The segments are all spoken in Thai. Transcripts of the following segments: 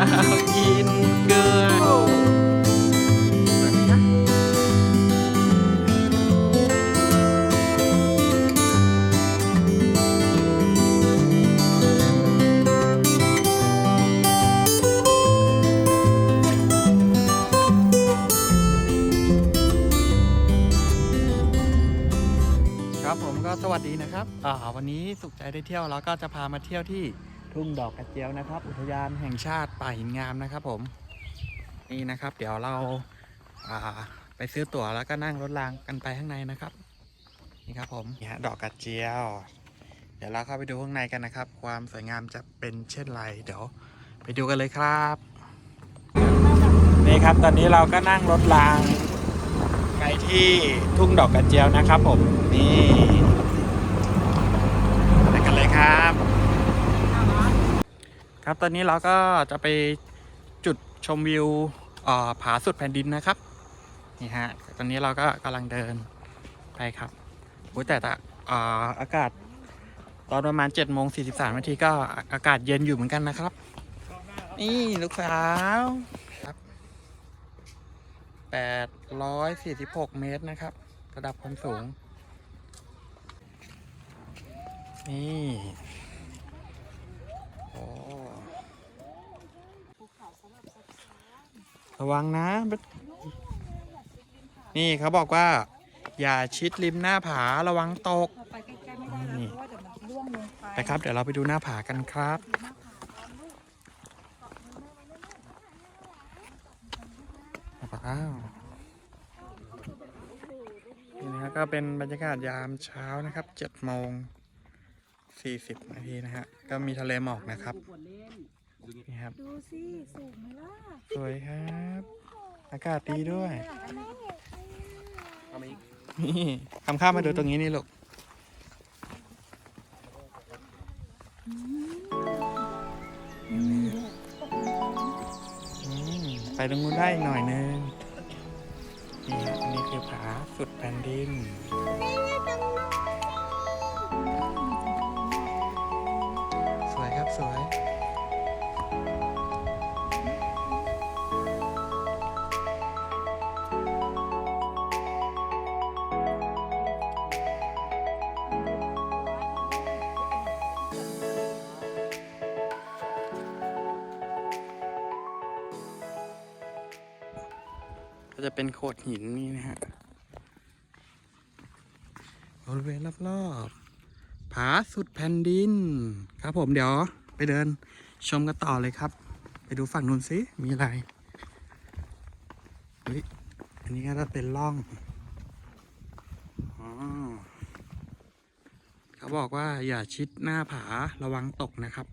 อ้าวกินเกลือครับผมก็สวัสดีนะครับอ่าวันนี้สุขใจได้เที่ยวแล้วก็จะพามาเที่ยวที่ ทุ่งดอกกระเจียวนะครับ อุทยานแห่งชาติป่าหินงามนะครับผมนี่นะครับ เดี๋ยวเราาไปซื้อตั๋วแล้วก็นั่งรถรางกันไปข้างในนะครับ นี่ครับผมนี่ฮะดอกกระเจียว เดี๋ยวเราเข้าไปดูข้างในกันนะครับ ความสวยงามจะเป็นเช่นไร เดี๋ยวไปดูกันเลยครับ นี่ครับตอนนี้เราก็นั่งรถรางไปที่ทุ่งดอกกระเจียวนะครับผมนี่ไปกันเลยครับ ครับตอนนี้เราก็จะไปจุดชมวิวผาสุดแผ่นดินนะครับนี่ฮะตอนนี้เราก็กำลังเดินไปครับโอ้แต่อ่ออากาศตอนประมาณ7จ็ดโมงสีนาทีก็อากาศเย็นอยู่เหมือนกันนะครับ นี่ลูกสาวครับ846เมตรนะครับ ระดับความสูง นี่ โอ้ ระวังนะ นี่เขาบอกว่า อย่าชิดริมหน้าผาระวังตก ไปใกล้ๆไม่ได้นะนี่เพราะว่าเดี๋ยวมันร่วงลงไป ไปครับ เดี๋ยวเราไปดูหน้าผากันครับ ว้าวนี่นะฮะก็เป็นบรรยากาศยามเช้านะครับ7โมง40นาทีนะฮะ ก็มีทะเลหมอกนะครับนี่ ครับ ดูสิสูงไหมล่ะสวยครับ อากาศดีด้วยนี่คำข้ามมาดูตรงนี้นี่ลูก อืมไปตรงนู้นได้อีกหน่อยนึง นี่ฮะอันนี้คือผาสุดแผ่นดิน สวยครับสวย จะเป็นโขดหินนี่นะฮะบริเวณรอบๆผาสุดแผ่นดิน ครับผมเดี๋ยวไปเดินชมกันต่อเลยครับ ไปดูฝั่งนู้นสิมีอะไรเฮ้ยอันนี้ก็จะเป็นร่องเขาบอกว่าอย่าชิดหน้าผาระวังตกนะครับ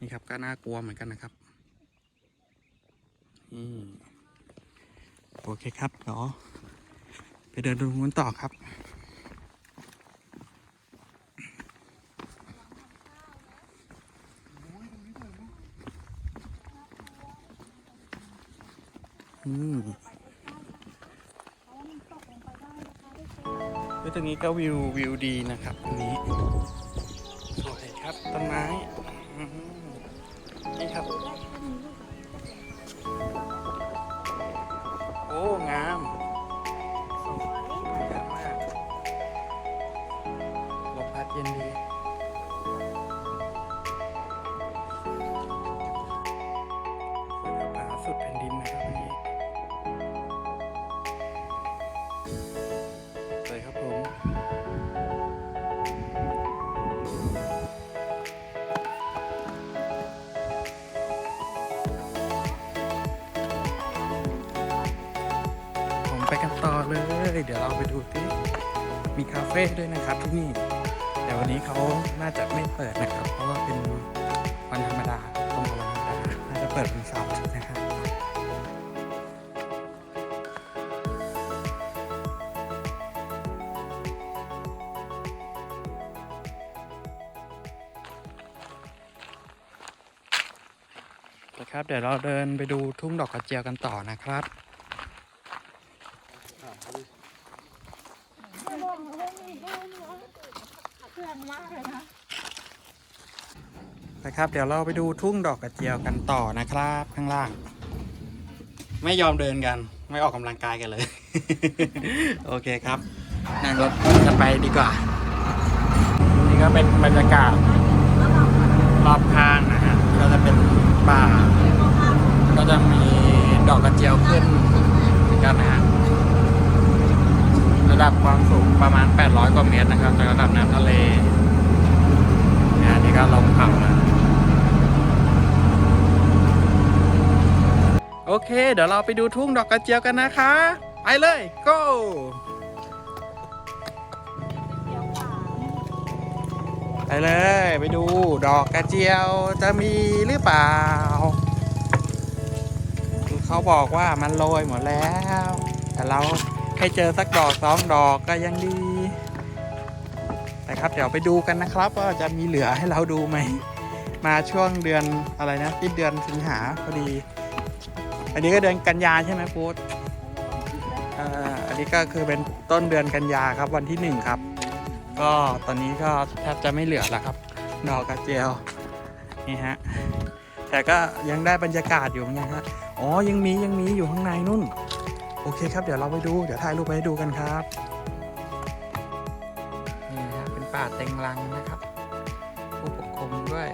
นี่ครับก็น่ากลัวเหมือนกันนะครับนี่ โอเคครับเดี๋ยวไปเดินตรงนู้นต่อครับอืมเฮ้ยตรงนี้ก็วิววิวดีนะครับตรงนี้สวยครับต้นไม้นี่ครับ งาม กันต่อเลย เดี๋ยวเราไปดูที่มีคาเฟ่ด้วยนะครับที่นี่แต่วันนี้เขาน่าจะไม่เปิดนะครับ เพราะว่าเป็นวันธรรมดาตรงกับวันธรรมดาน่าจะเปิดวันเสาร์นะครับนะครับเดี๋ยวเราเดินไปดูทุ่งดอกกระเจียวกันต่อนะครับ เครื่องมากเลยนะนะครับ เดี๋ยวเราไปดูทุ่งดอกกระเจียวกันต่อนะครับ ข้างล่าง ไม่ยอมเดินกัน ไม่ออกกำลังกายกันเลย โอเคครับ นั่งรถกันไปดีกว่า นี่ก็เป็นบรรยากาศรอบข้างนะฮะก็จะเป็นป่า ก็จะมีดอกกระเจียวขึ้นกันนะฮะ ระดับความสูงประมาณ 800 กว่าเมตรนะครับจากระดับน้ำทะเลนี่ยอันนี่ก็ลงเขาแล้วโอเค เดี๋ยวเราไปดูทุ่งดอกกระเจียวกันนะคะ ไปเลย go ไปเลย ไปดูดอกกระเจียวจะมีหรือเปล่า เขาบอกว่ามันโรยหมดแล้ว แต่เรา ให้เจอสักดอกสองดอกก็ยังดีนะครับเดี๋ยวไปดูกันนะครับ ว่าจะมีเหลือให้เราดูไหม มาช่วงเดือนอะไรนะที่เดือนสิงหาพอดี อันนี้ก็เดือนกันยาใช่ไหมพูดอันนี้ก็คือเป็นต้นเดือนกันยาครับวันที่หนึ่งครับ ก็ตอนนี้ก็แทบจะไม่เหลือแล้วครับ ดอกกระเจียวนี่ฮะแต่ก็ยังได้บรรยากาศอยู่เหมือนกันฮะอ๋อยังมียังมีอยู่ข้างในนู่น โอเคครับ เดี๋ยวเราไปดู เดี๋ยวถ่ายรูปไปให้ดูกันครับ นี่นะฮะเป็นป่าเต็งรังนะครับ ผู้ปกครองด้วย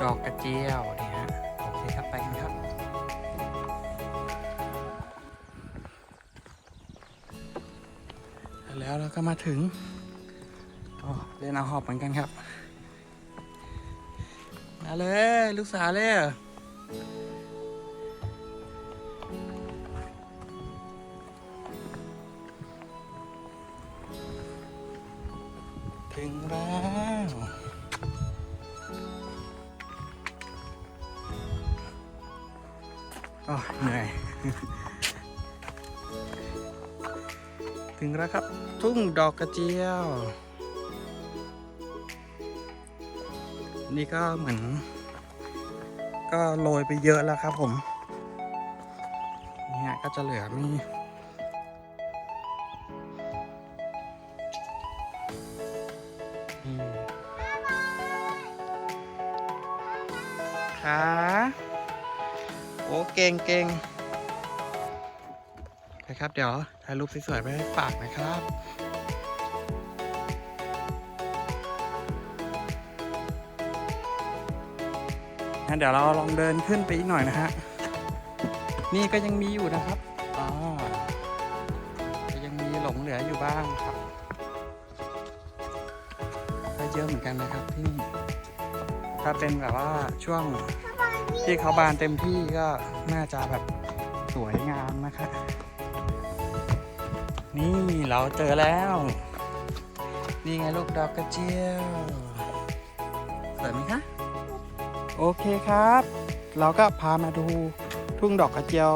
ดอกกระเจียวนี่ฮะ โอเคครับ ไปกันครับ แล้วเราก็มาถึงอ๋อเล่นเอาหอบเหมือนกันครับ มาเลย ลูกสาวเลย ถึงแล้วโอ้ยเหนื่อย ถึงแล้วครับ ทุ่งดอกกระเจียว นี่ก็เหมือน ก็โรยไปเยอะแล้วครับผม นี่ฮะก็จะเหลือมี เก่งเก่งไปครับ เดี๋ยวถ่ายรูปสวยๆไปฝากนะครับเดี๋ยวเราลองเดินขึ้นไปอีกหน่อยนะฮะ นี่ก็ยังมีอยู่นะครับอ๋อยังมีหลงเหลืออยู่บ้างครับก็เยอะเหมือนกันนะครับที่นี่ถ้าเป็นแบบว่าช่วง ที่เขาบานเต็มที่ก็น่าจะแบบสวยงามนะคะนี่เราเจอแล้ว นี่ไงลูกดอกกระเจียวสวยไหมคะ โอเคครับ เราก็พามาดูทุ่งดอกกระเจียว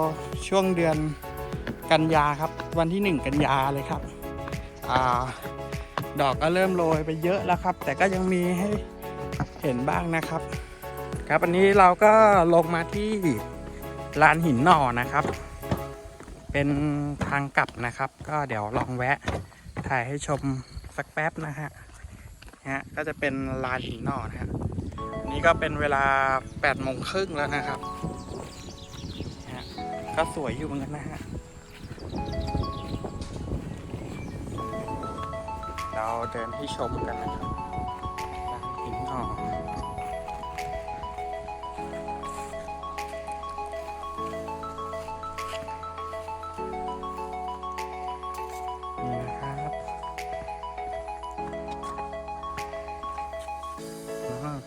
ช่วงเดือนกันยาครับ วันที่หนึ่งกันยาเลยครับอดอกก็เริ่มโรยไปเยอะแล้วครับ แต่ก็ยังมีให้เห็นบ้างนะครับ ครับ อันนี้เราก็ลงมาที่ลานหินหน่อนะครับ เป็นทางกลับนะครับ ก็เดี๋ยวลองแวะถ่ายให้ชมสักแป๊บนะฮะฮะก็จะเป็นลานหินหน่อนะฮะนี่ก็เป็นเวลา8โมงครึ่งแล้วนะครับนะฮะก็สวยอยู่เหมือนกันนะฮะ เราเดินให้ชมกันนะครับ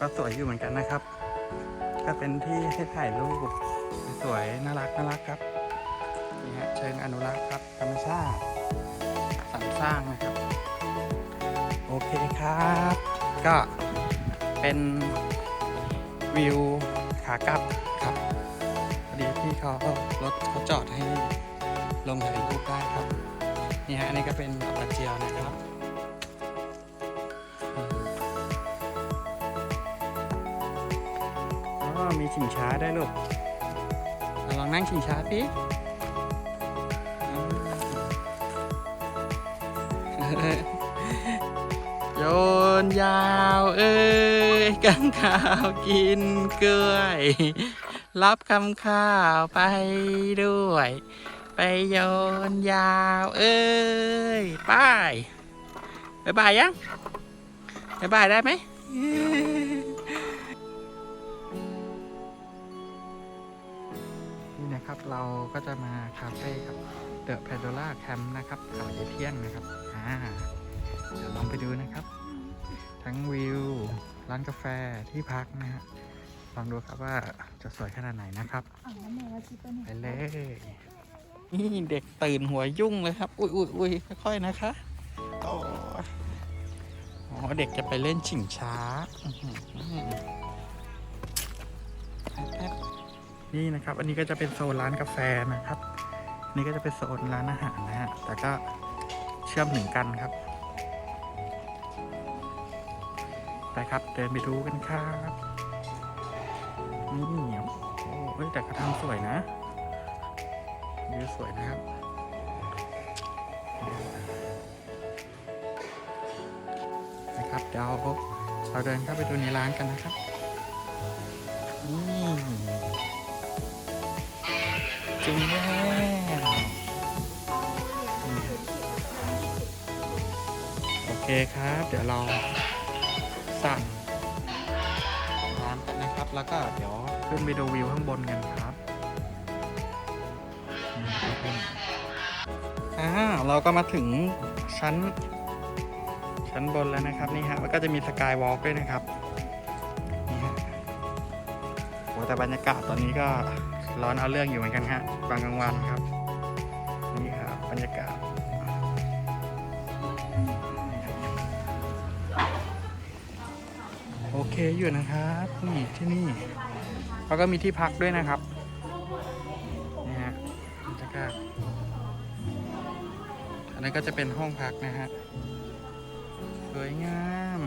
ก็สวยอยู่เหมือนกันนะครับ ก็เป็นที่ให้ถ่ายรูปสวยน่ารักน่ารักครับนี่ฮะเชิงอนุรักษ์ครับธรรมชาติสรรสร้างนะครับ โอเคครับ ก็เป็นวิวขากลับครับพอดีพี่เขารถเขาจอดให้ลงถ่ายรูปได้ครับนี่ฮะอันนี้ก็เป็นดอกกระเจียวนะครับ มีชิงช้าได้วยลูกเราลองนั่งชิงช้าสิโยนยาวเอ้ยกังข้าวกินเกล้วยรับคำข้าวไปด้วย ไปโยนยาวเอ้ยไป้ายบายบายยังบายบายได้ไหม เราก็จะมาคาเฟ่กับเดอะแพนโดล่าแคมป์นะครับเขาใหญ่เที่ยงนะครับอ่าเดี๋ยวลองไปดูนะครับ ทั้งวิว ร้านกาแฟที่พักนะฮะลองดูครับว่าจะสวยขนาดไหนนะครับไปเลยนี่เด็กตื่นหัวยุ่งเลยครับ อุ้ยอุ้ยอุ้ยค่อยๆนะคะโอ้อ๋อเด็กจะไปเล่นชิงช้าแป๊บ นี่นะครับ อันนี้ก็จะเป็นโซนร้านกาแฟนะครับ นี่ก็จะเป็นโซนร้านอาหารนะฮะ แต่ก็เชื่อมถึงกันครับ ไปครับ เดินไปดูกันครับนี่โอ้เอ้ยแต่กระทำสวยนะวิวสวยนะครับนะครับเดี๋ยวเราเดินเข้าไปดูในร้านกันนะครับ จริงแล้วโอเคครับ เดี๋ยวเราสั่งร้านกันนะครับ แล้วก็เดี๋ยวขึ้นไปดูวิวข้างบนกันครับนี่ครับอ่าเราก็มาถึงชั้น ชั้นบนแล้วนะครับนี่ฮะแล้วก็จะมีสกายวอล์กด้วยนะครับนี่ฮะโอ้แต่บรรยากาศตอนนี้ก็ ร้อนเอาเรื่องอยู่เหมือนกันฮะบางกลางวันครับ นี่ครับบรรยากาศโอเคอยู่นะครับนี่ที่นี่เขาก็มีที่พักด้วยนะครับนี่ฮะบรรยากาศอันนั้นก็จะเป็นห้องพักนะฮะสวยงาม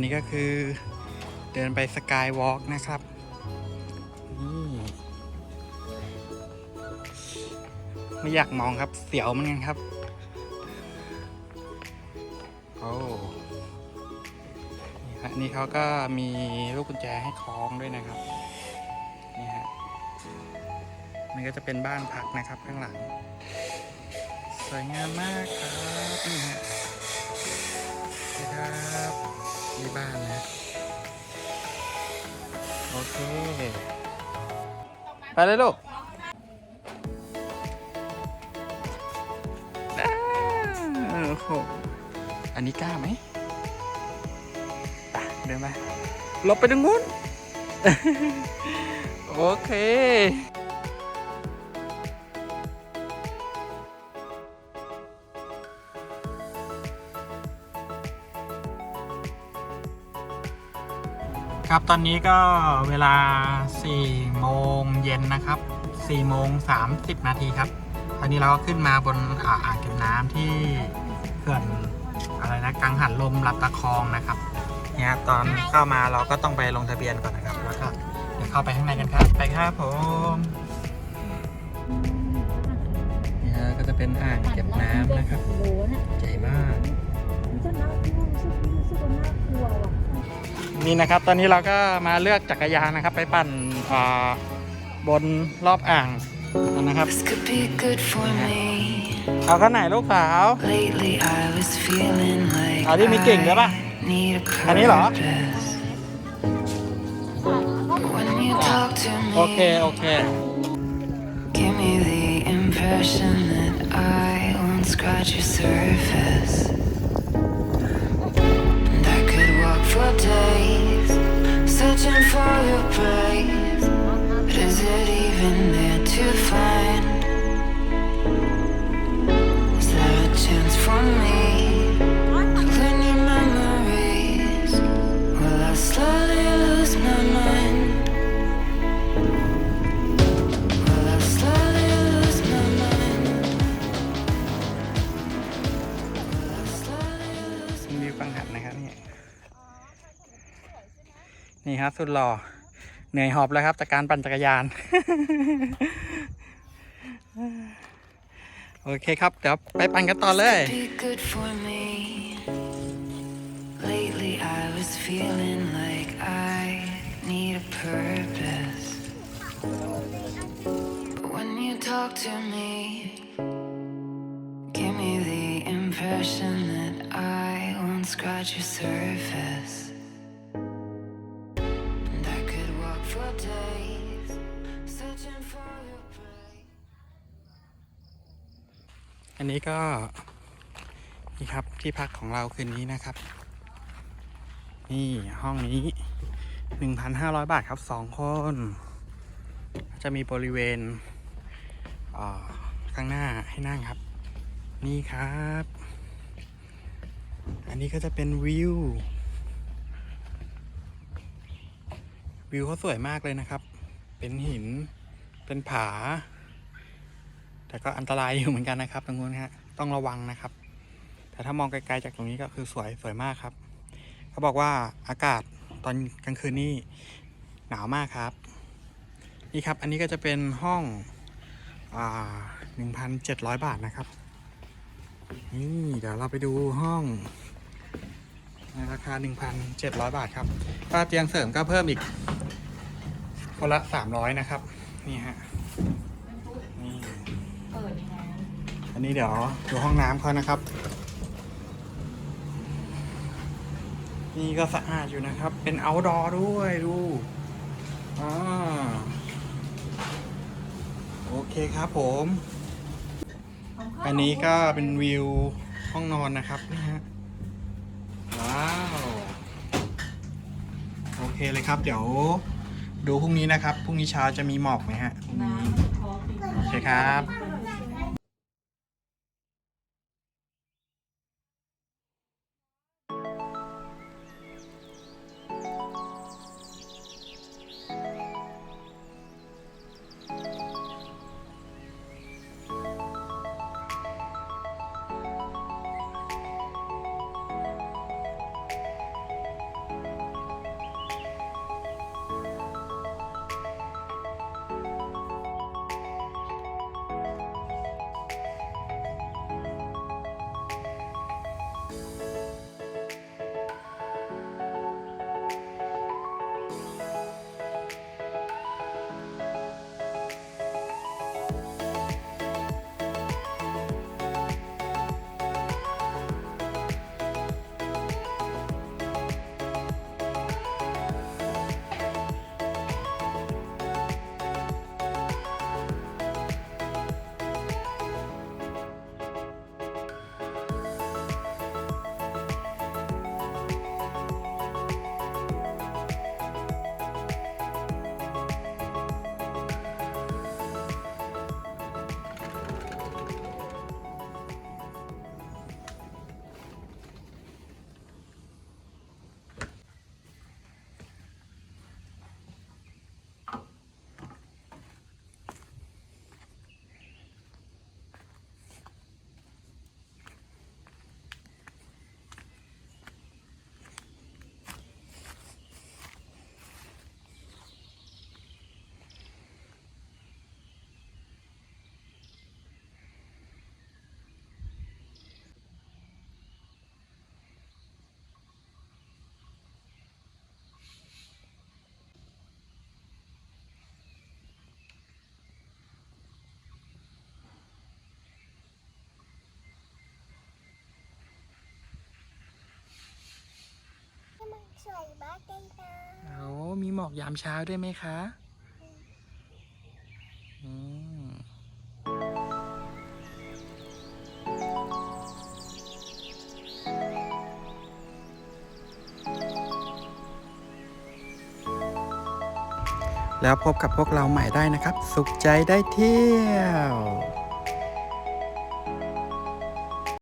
นนี้ก็คือเดินไปสกายวอล์กนะครับนี่ไม่อยากมองครับเสียวเหมันกันครับ โอ้นี่ฮะนี่เขาก็มีลูกกุญแจให้คล้องด้วยนะครับ นี่ฮะนี่ก็จะเป็นบ้านพักนะครับข้างหลัง สวยงามมากครับ นี่ฮะ นี่บ้านนะ โอเค ไปเลยลูกโอ้โหอันนี้กล้าไหมไปเดินไปหลบไปตรงนู้น โอเค ครับตอนนี้ก็เวลา 4 โมงเย็นนะครับ 4 โมง 30 นาทีครับ ตอนนี้เราก็ขึ้นมาบนอ่างเก็บน้ำที่เขื่อนอะไรนะกังหันลมรับตะคองนะครับ เนี่ยตอนเข้ามาเราก็ต้องไปลงทะเบียนก่อนนะครับ แล้วก็เดี๋ยวเข้าไปข้างในกันครับ ไปครับผมเนี่ยก็จะเป็นอ่างเก็บน้ำนะครับใหญ่มาก นี่นะครับ ตอนนี้เราก็มาเลือกจักรยานนะครับ ไปปั่นอ่าบนรอบอ่างนะครับ This could be good for me. เอาข้างไหนลูกสาว Lately, I was feeling like เอาที่มีกิ่งด้วยปะ I need a อันนี้เหรอ purpose. When you talk to โอเค me, โอเค give me the impression that I won't scratch your surface. For days, searching for your praise. But is it even there to find? Is there a chance for me วิวกังหันนะครับนี่นี่ครับสุดหล่อเหนื่อยหอบแล้วครับจากการปั่นจักรยาน โอเคครับ เดี๋ยวไปปั่นกันต่อเลย Be good for me. Lately, I was feeling like I need a purpose. But when you talk to me, give me the impression that I won't scratch your surface. อันนี้ก็ นี่ครับที่พักของเราคืนนี้นะครับ นี่ห้องนี้ 1,500 บาทครับสองคน จะมีบริเวณข้างหน้าให้นั่งครับ นี่ครับ อันนี้ก็จะเป็นวิววิวเขาสวยมากเลยนะครับ เป็นหิน เป็นผา แต่ก็อันตรายอยู่เหมือนกันนะครับตรงนู้นฮะต้องระวังนะครับ แต่ถ้ามองไกลๆจากตรงนี้ก็คือสวยสวยมากครับ เขาบอกว่าอากาศตอนกลางคืนนี่หนาวมากครับ นี่ครับอันนี้ก็จะเป็นห้องอ่า1,700บาทนะครับ นี่เดี๋ยวเราไปดูห้องในราคา 1,700 บาทครับค่าเตียงเสริมก็เพิ่มอีกคนละ 300 นะครับ นี่ฮะ นี่ อั นนี้เดี๋ยวดูห้องน้ำเขานะครับ นี่ก็สะอาดอยู่นะครับ เป็น outdoor ด้วยดูอ่าโอเคครับผม อันนี้ก็เป็นวิวห้องนอนนะครับนี่ฮะ ว้าว โอเคเลยครับ เดี๋ยวดูพรุ่งนี้นะครับ พรุ่งนี้เช้าจะมีหมอกไหมฮะพรุ่งนี้ โอเคครับ วยมากเลยนะโอ้มีหมอกยามเช้าด้วยไหมคะอืมแล้วพบกับพวกเราใหม่ได้นะครับ สุขใจได้เที่ยว